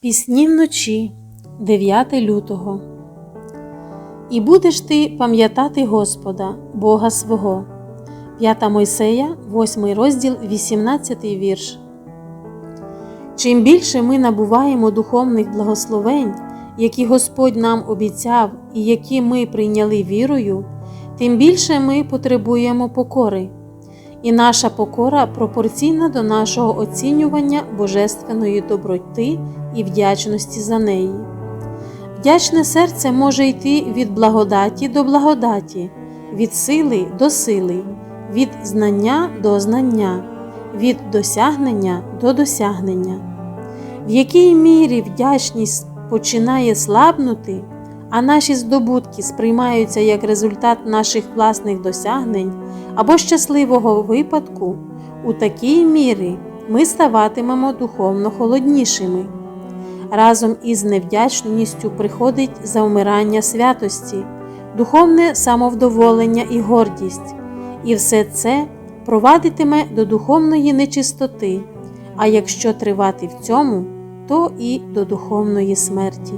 Пісні вночі 9 лютого. І будеш ти пам'ятати Господа, Бога свого. 5 Мойсея, 8 розділ, 18 вірш. Чим більше ми набуваємо духовних благословень, які Господь нам обіцяв і які ми прийняли вірою, тим більше ми потребуємо покори. І наша покора пропорційна до нашого оцінювання божественної доброти і вдячності за неї. Вдячне серце може йти від благодаті до благодаті, від сили до сили, від знання до знання, від досягнення до досягнення. В якій мірі вдячність починає слабнути, а наші здобутки сприймаються як результат наших власних досягнень або щасливого випадку, у такій мірі ми ставатимемо духовно холоднішими. Разом із невдячністю приходить завмирання святості, духовне самовдоволення і гордість, і все це провадитиме до духовної нечистоти, а якщо тривати в цьому, то і до духовної смерті.